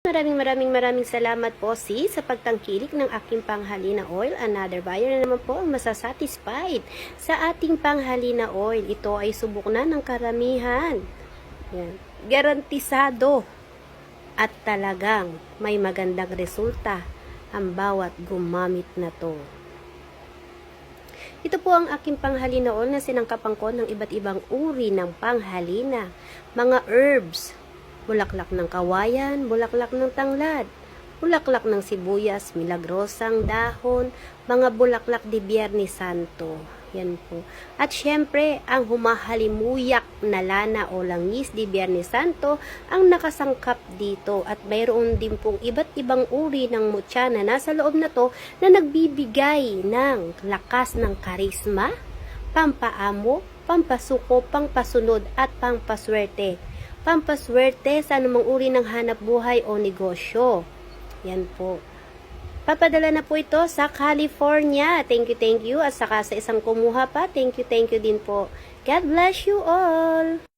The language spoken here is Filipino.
Maraming maraming maraming salamat po si sa pagtangkilik ng aking panghalina oil. Another buyer na naman po ang masasatisfied sa ating panghalina oil. Ito ay subok na ng karamihan. Yan. Garantisado at talagang may magandang resulta ang bawat gumamit na to. Ito po ang aking panghalina oil na sinangkapan ko ng iba't ibang uri ng panghalina. Mga herbs, bulaklak ng kawayan, bulaklak ng tanglad, bulaklak ng sibuyas, milagrosang dahon, mga bulaklak di Biyernes Santo. Yan po. At syempre, ang humahalimuyak na lana o langis di Biyernes Santo ang nakasangkap dito. At mayroon din pong iba't ibang uri ng mutya na nasa loob na to na nagbibigay ng lakas ng karisma, pampaamo, pampasuko, pangpasunod at pampaswerte. Pampaswerte sa anumang uri ng hanap buhay o negosyo. Yan po. Papadala na po ito sa California. Thank you, thank you. At saka sa isang kumuha pa, thank you, thank you din po. God bless you all.